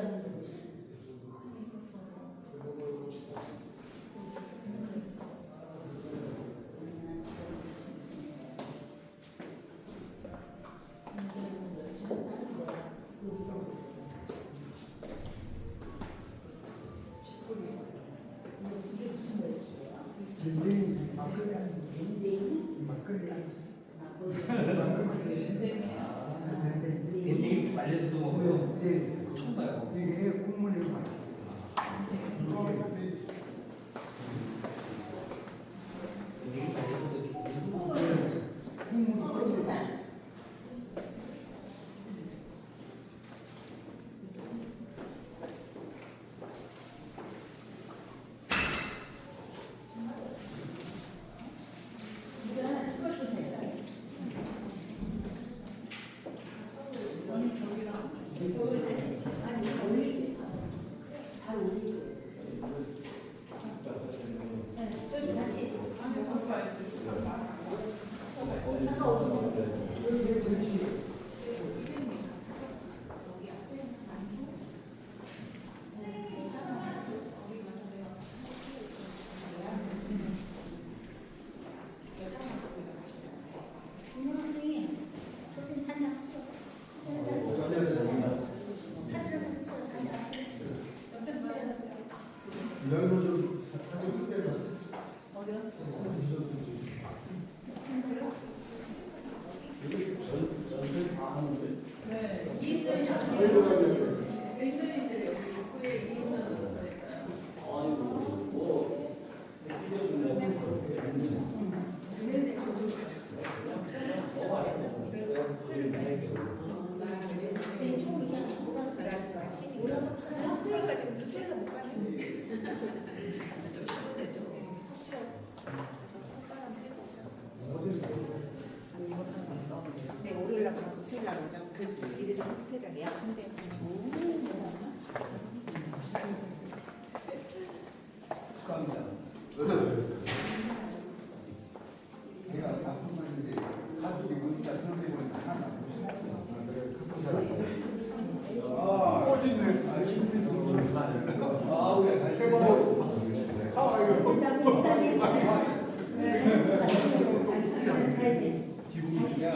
지정이 뭐지? 이게 무슨 멸치예요? 밴댕이 막걸리 한 밴댕이? 막걸리 한 막걸리. 밴댕이 밴딩이 말려서도 먹고요. 네. 처음 봐요. 이게 국물이 맛있어 밴딩이 말려서도 이렇게 먹고. 국물이 어, 좋다. 이거 하나 찍어주세요. 이런 좀 사진 찍게 어디가? 전전 다 하는데. 네, 이인전이 아이고, 아니에요. 아이고. 인전인데 여기 입구에 이인전으로 써 있어요. 왼쪽으로 그냥 뭐가 그래가지고 아시니 수요일 가지고 수요일에 못 가는 네, 날 오자. 그지. 이래도 호텔에 예약한대. 내가 아프는데 가족이 문자 선배는 하나 아, 멋있네. 아, 우리가 같이 아, 이거. 그다음에 이사님. 야,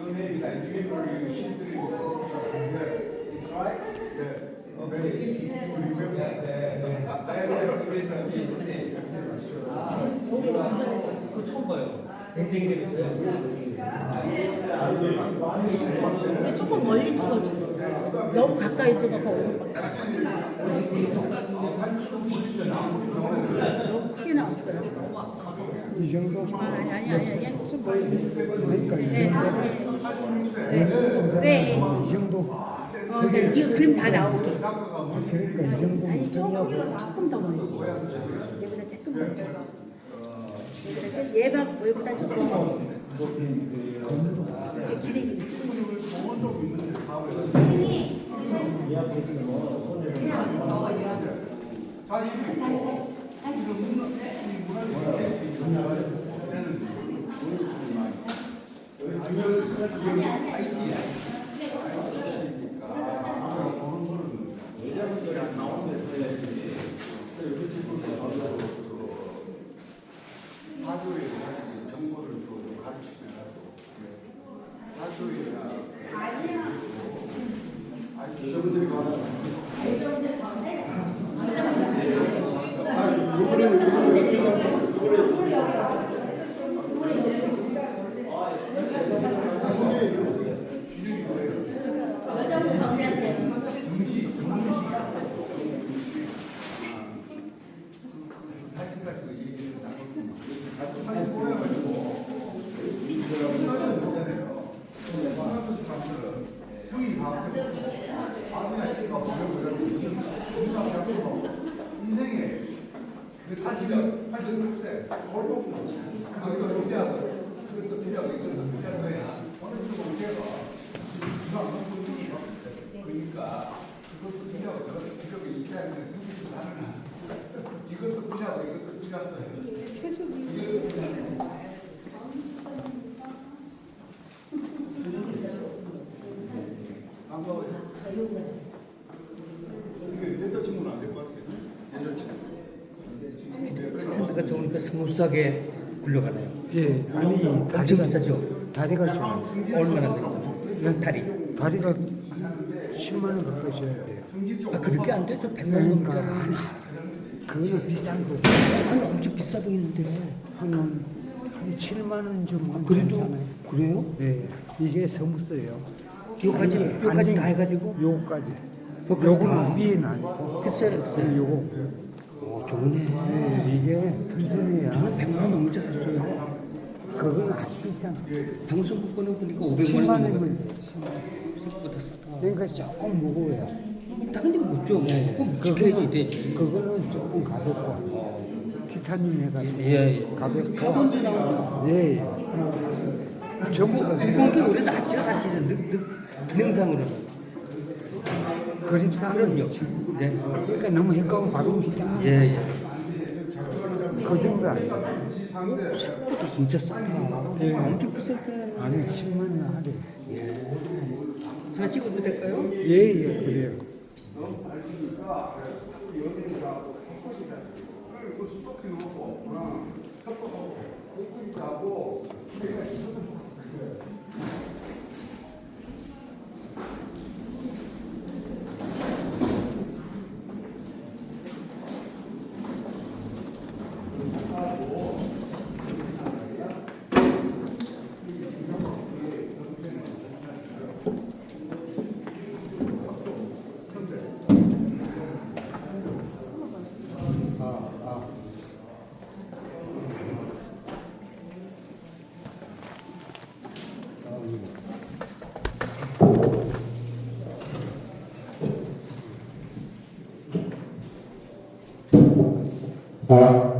연예인이다. 유니버리 신들이 It's right? 네. 어, 네. 우리 멤버. 네, 네, 네. 내가 집에서 있는데. 아, 우리가 그거 처음 봐요. 댕댕이 근데 조금 멀리 찍어주세요. 너무 가까이 찍어서 너무 크게 나왔어요. 이 정도 아, 아니 아니 아니 아니 좀 멀리. 그러니까 이 네, 정도 네, 네. 네. 이 정도 어, 네, 이 그림 다 나오게. 그러니까 이 정도 아니 조금 조금 더 멀리. 얘보다 조금 멀리. 좀- 얘가 얘보다 조금 멀리. 이렇게 기레기 찍어. 정보를 주고 가르치면 사주이나 아니 여러분들이 가는 아 이번에 이번에 여자분 가운데한테. 정시 정시 사진 가지고 얘기를 나눴구만. 사진 보내가지고 사진 보잖아요. 사람들 사실은 형이 다 아무나 있으니까 보내고 인생에 그 사실은 사실은 글쎄 골목 아, 이거 필요하고, 그것도 필요하고, 이것도 필요한 거야. 어느 정도 문제가 이거 안 먹고 있는 거 그러니까 그것도 필요하고, 저것도 필요하고, 이렇게 하면 승리도 하느나. 이것도 필요하고, 이것도 필요한 거야. 이것도 필요한 거야. 이게 여자친구는 안 될 것 같아요. 여자친구. 스탠드가 좋으니까 스무스하게 굴러가네요. 예, 아니, 엄청 비싸죠? 다리가 좀, 얼마나 돼요? 다리. 다리가 10만 원 가까이 줘야 돼요. 아, 그렇게 안 되죠? 100만 그러니까, 원짜리. 아니, 그거는 비싼 거. 아니, 엄청 비싸 보이는데. 한, 한 7만 원 좀. 그래도, 괜찮아요. 그래요? 예, 이게 서무서예요. 요까지, 아니, 요까지 아니, 다 해가지고? 요거까지. 요거까지 요거는 다. 위에는 아니고. 글쎄요, 글쎄요. 요거. 오, 좋네. 예, 이게 튼튼해야. 100만 원 넘지 않았어요. 그건 아주 비싼 거. 방송국 거는 보니까 500만 10만 원 원이면 넘는 돼요. 10만 원. 생각보다 싸다. 그러니까 조금 무거워요. 당연히 못 줘. 그럼 지켜야지 되지. 그거는 조금 가볍고 티타늄 해가지고 예, 예. 가볍고 카본도 나오죠. 예, 예. 전부 다 무거운 게 오히려 낫죠, 사실은. 능, 능, 능상으로는. 그립상 그럼요. 네. 그러니까 너무 헷갈리고 바로 예, 예. 그 정도 아니에요. 지상대 생각보다 진짜 싸다. 예. 엄청 비싸잖아요. 아니 10만 원 하래. 예. 하나 찍어도 될까요? 예 예 그래요. 그 수도키 놓고 아, 아,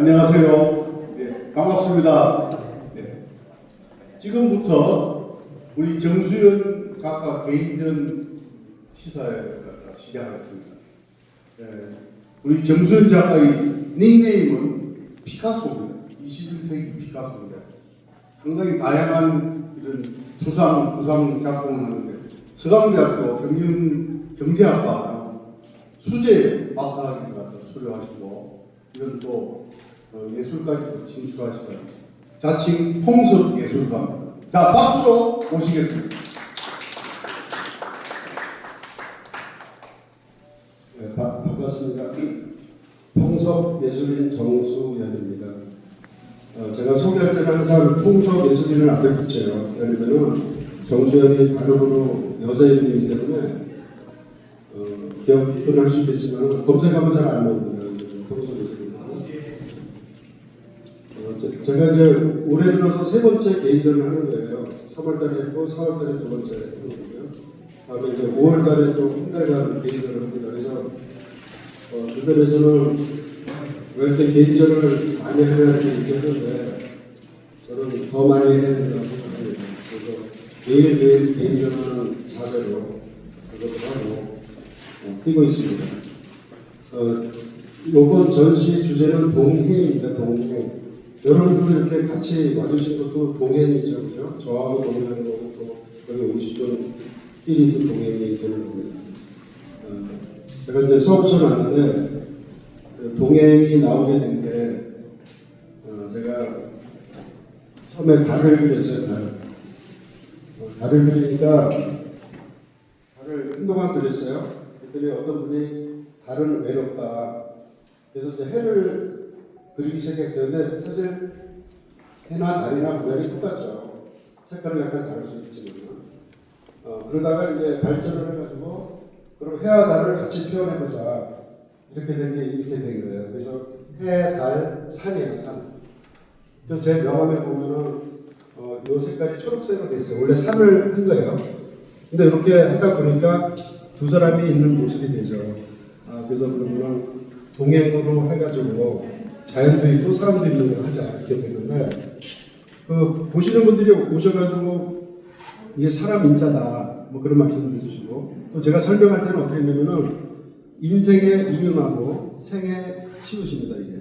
안녕하세요. 네, 반갑습니다. 네. 지금부터 우리 정수연 작가 개인전 갖다 시작하겠습니다. 네, 우리 정수연 작가의 닉네임은 피카소입니다. 21세기 피카소입니다. 상당히 다양한 이런 수상, 구상 작품을 하는데 서강대학교 경영, 경제학과 수재 박사학위가 수료하시고 이런 또 어, 예술까지도 진출하시고 자칭 통섭 예술가입니다. 자 박수로 모시겠습니다. 네, 바, 반갑습니다. 통섭 예술인 정수연입니다. 어, 제가 소개할 때는 항상 통섭 예술인을 앞에 붙여요. 왜냐면은 정수연이 발음으로 여자 이름이기 때문에 어, 기억은 할 수 있겠지만 검색하면 잘 안 나옵니다. 어, 제- 제가 이제 올해 들어서 세 번째 개인전을 하는 거예요. 3월달에 했고 4월달에 두 번째 하는 거고요. 다음에 이제 5월달에 또 한 달간 개인전을 합니다. 그래서 어, 주변에서는 왜 이렇게 개인전을 많이 하냐 이렇게 얘기하는데 저는 더 많이 해야 된다고 생각합니다. 그래서 매일매일 개인전하는 자세로 그것도 하고 어, 뛰고 있습니다. 어, 이번 전시 주제는 동행입니다. 동행. 여러분들 이렇게 같이 와주신 것도 동행이죠. 그죠? 저하고 동행하는 거고 또 여기 오시던 끼리도 동행이 되는 겁니다. 어, 제가 이제 수업처 왔는데 그 동행이 나오게 된 게 어, 제가 처음에 달을 그렸어요. 달. 어, 달을 그리니까 달을 한동안 그렸어요. 그랬더니 어떤 분이 달은 외롭다. 그래서 이제 해를 그리기 시작했어요. 근데 사실 해나 달이나 모양이 똑같죠. 색깔은 약간 다를 수 있지만. 어, 그러다가 이제 발전을 해가지고 그럼 해와 달을 같이 표현해보자. 이렇게 된 게 이렇게 된 거예요. 그래서 해, 달, 산이에요, 산. 그래서 제 명함에 보면은 어, 요 색깔이 초록색으로 돼 있어요. 원래 산을 한 거예요. 근데 이렇게 하다 보니까 두 사람이 있는 모습이 되죠. 아, 그래서 그러면은 동행으로 해가지고 자연도 있고 사람도 있는 걸 하자 이렇게 됐는데 그 보시는 분들이 오셔가지고 이게 사람 인자다 뭐 그런 말씀을 해주시고 또 제가 설명할 때는 어떻게 했냐면은 인생에 이응하고 생에 치우십니다 이게.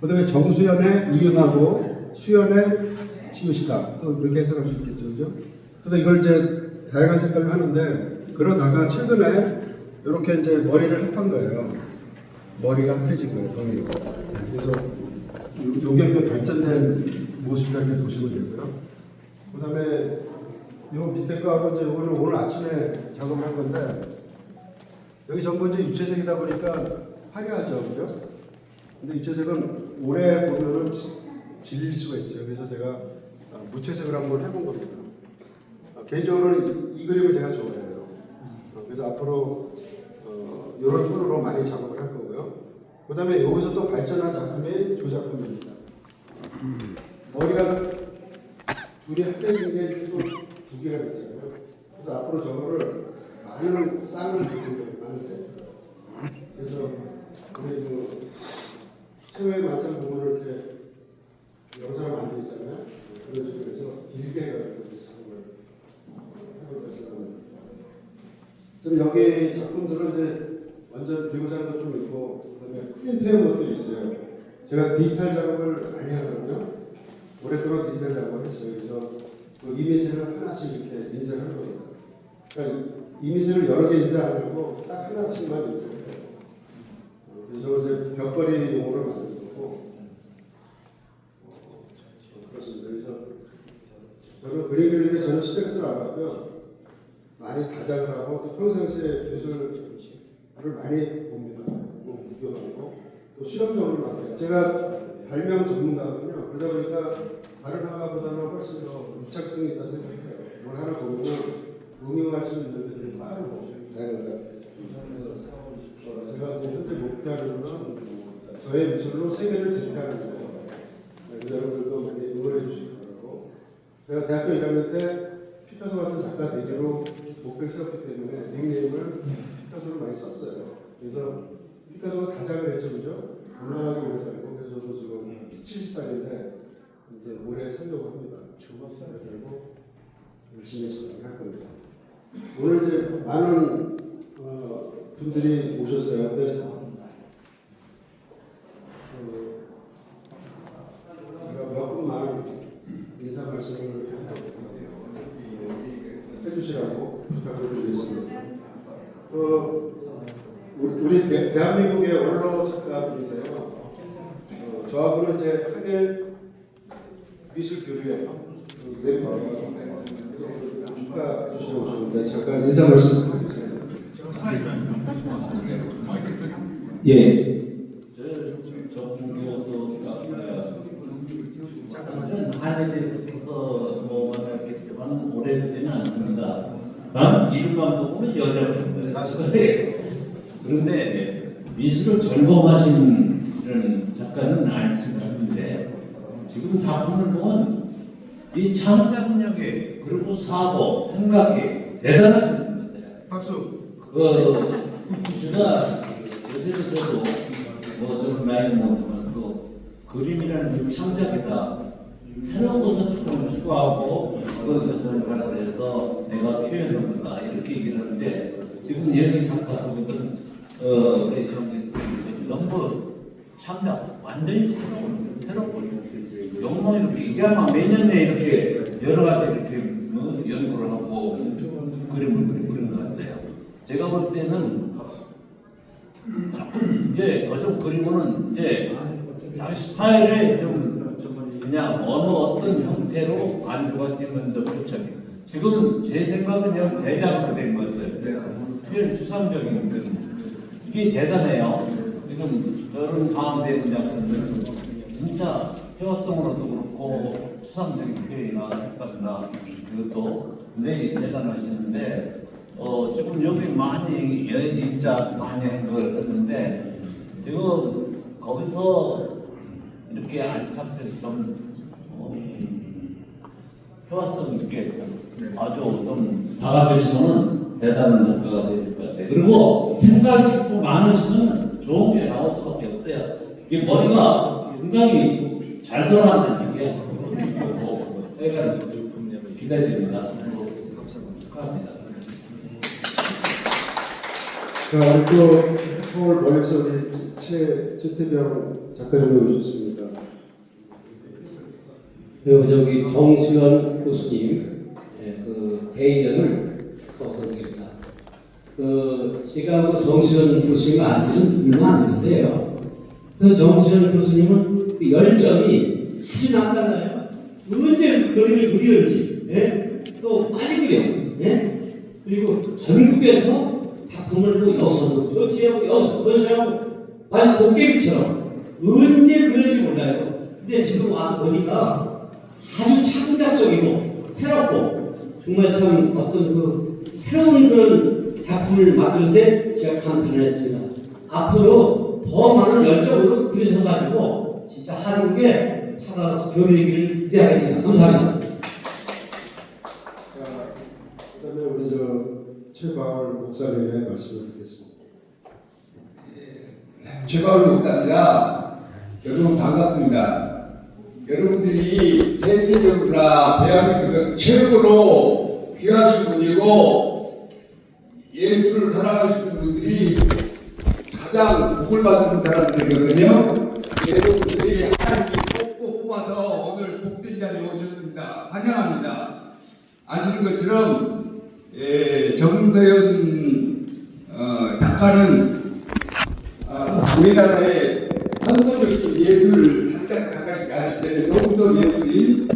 그다음에 정수연에 이응하고 수연에 치우시다. 또 이렇게 해석할 수 있겠죠 그죠? 그래서 이걸 이제 다양한 색깔로 하는데 그러다가 최근에 이렇게 이제 머리를 합한 거예요 머리가 합해진 거예요 동이 그래서 요- 요게 그 발전된 모습이라 이렇게 보시면 되고요 그 다음에 요 밑에 거하고 이제 오늘 오늘 아침에 작업을 한 건데 여기 전부 이제 유채색이다 보니까 화려하죠, 그죠? 근데 유채색은 오래 보면은 질릴 수가 있어요. 그래서 제가 아, 무채색을 한번 해본 겁니다. 아, 개인적으로는 이, 이 그림을 제가 좋아해요. 어, 그래서 앞으로 어, 이런 톤으로 많이 거고요. 그 다음에 여기서 또 발전한 작품이 두 작품입니다. 머리가 둘이 합해진 게또두 개가 됐잖아요. 그래서 앞으로 저거를 많은 쌍을 거예요. 많은 색. 그래서 우리 그 최후의 만찬 보면 이렇게 영상을 만들어 있잖아요. 그런 식으로 해서 일개가 작업을 해볼 것을 합니다. 좀 여기 작품들은 이제 완전 대구사는 것좀 있고 프린트해온 것도 있어요. 제가 디지털 작업을 많이 하거든요. 오랫동안 디지털 작업을 했어요. 그래서 그 이미지를 하나씩 이렇게 인쇄하는 겁니다. 그러니까 이미지를 여러 개 인쇄 안 하고 딱 하나씩만 인쇄해요. 어, 그래서 이제 벽걸이 용으로 만든 거고 어, 그렇습니다. 그래서 저는 그림 때 저는 스펙스를 안 받고요. 많이 다작을 하고 또 평상시에 기술을 많이 봅니다. 뭐또 실험적으로 해요. 제가 발명 전문가거든요. 그러다 보니까 다른 학과보다는 훨씬 더 유착성이 있다 생각해요. 뭘 하나 보면 응용할 수 있는 데들이 빠르고 다양하다. 그래서 어, 제가 현재 목표하는 건 저의 미술로 세계를 제패하는 거예요. 그래서 여러분들도 많이 응원해 주시기 바라고 제가 대학교 1학년 때 피카소 같은 작가 되기로 목표를 세웠기 때문에 닉네임을 피카소를 많이 썼어요. 그래서 피카소가 다작을 했죠, 그죠? 올라가기 살고 그래서 저도 지금 70살인데 이제 올해 살려고 합니다. 죽었어요, 살고 열심히 전할 겁니다. 오늘 이제 많은 어, 분들이 오셨어요. 근데 어, 제가 몇 분만 인사 말씀을 해주시라고 부탁을 드리겠습니다. 어, 우리, 우리 대, 대한민국의 원로 작가분이세요. 어, 저하고는 이제 한일 미술교류회 그 멤버가 축하해 주시러 오셨는데 잠깐 인사 말씀 드리겠습니다. 예. 저 전공교수가 사실은 한에 대해서 뭐 만났겠지만 오래되지는 않습니다. 난 이름만 보면 여자분들. 그런데 미술을 전공하신 이런 작가는 아니신 같은데 지금 작품을 보면 이 창작력이 그리고 사고 생각이 대단하신 분들. 박수. 그 제가 요새도 저도 뭐 나이 먹지만 그 그림이라는 게 창작이다. 새로운 것을 조금 추구하고 그것을 가르쳐서 내가 표현한 거다 이렇게 얘기를 하는데 지금 여기 작가분들은 어 우리 너무 창작 완전히 새로운 새로운 너무 이렇게 이게 아마 매년에 이렇게 여러 가지 이렇게 어, 연구를 하고 그림을 그리- 그리는 것 같아요. 제가 볼 때는 이제 어좀 그리고는 이제 스타일에 좀 그냥 어느 어떤 형태로 안주가 더 좋죠. 지금 제 생각은 그냥 대작으로 된 것들. 표현 추상적인 것 이게 대단해요. 지금 저런 가운데 있는 작품들은 진짜 태화성으로도 그렇고 추상적인 표현이나 색깔이나 그것도 굉장히 대단하시는데 어, 지금 여기 많이 여행 입자 많이 한 걸 했는데 지금 거기서 이렇게 안착해서 좀 어, 효과성 있게 아주 좀 다가가시면 대단한 작가가 되실 것 같아요. 그리고 생각이 또 많으시면 좋은 게 나올 수밖에 없어요. 이게 머리가 굉장히 잘 돌아간다는 얘기예요. 그러니까 기다립니다. 자, 우리 또 서울 모여서 우리 최, 최태병 작가님이 오셨습니다. 그리고 저기 정수현 교수님 예, 그 대의전을 축하드립니다. 그 제가 그 정수현 교수님 안지는 얼마 안 됐는데요. 그 정수현 교수님은 그 열정이 아주 남달라요. 언제 그림을 그리는지 예? 또 빨리 그려. 예? 그리고 전국에서 작품을 또 여서도 여기하고 여서 여서하고 완전 도깨비처럼 언제 그런지 몰라요. 근데 지금 와서 보니까 아주 창작적이고 새롭고 정말 참 어떤 그 새로운 그런 작품을 만드는데 제가 감탄했습니다. 앞으로 더 많은 열정으로 그려져가지고 진짜 한국에 다가가서 교류하기를 기대하겠습니다. 감사합니다. 자, 그다음에 우리 저 최바울 목사님의 말씀을 듣겠습니다. 최바울 목사입니다. 여러분 반갑습니다. 여러분들이 세계적으로나 대한민국에서 최고로 귀하신 분이고 예술을 사랑하시는 분들이 가장 복을 받은 사람들이거든요. 여러분들이 하나님이 뽑고 뽑아서 오늘 복된 자리에 오셨습니다. 환영합니다. 아시는 것처럼 예, 정서연 어, 작가는 어, 우리나라의 한국적인 예술 학자 가까이 가시는 농도 예술인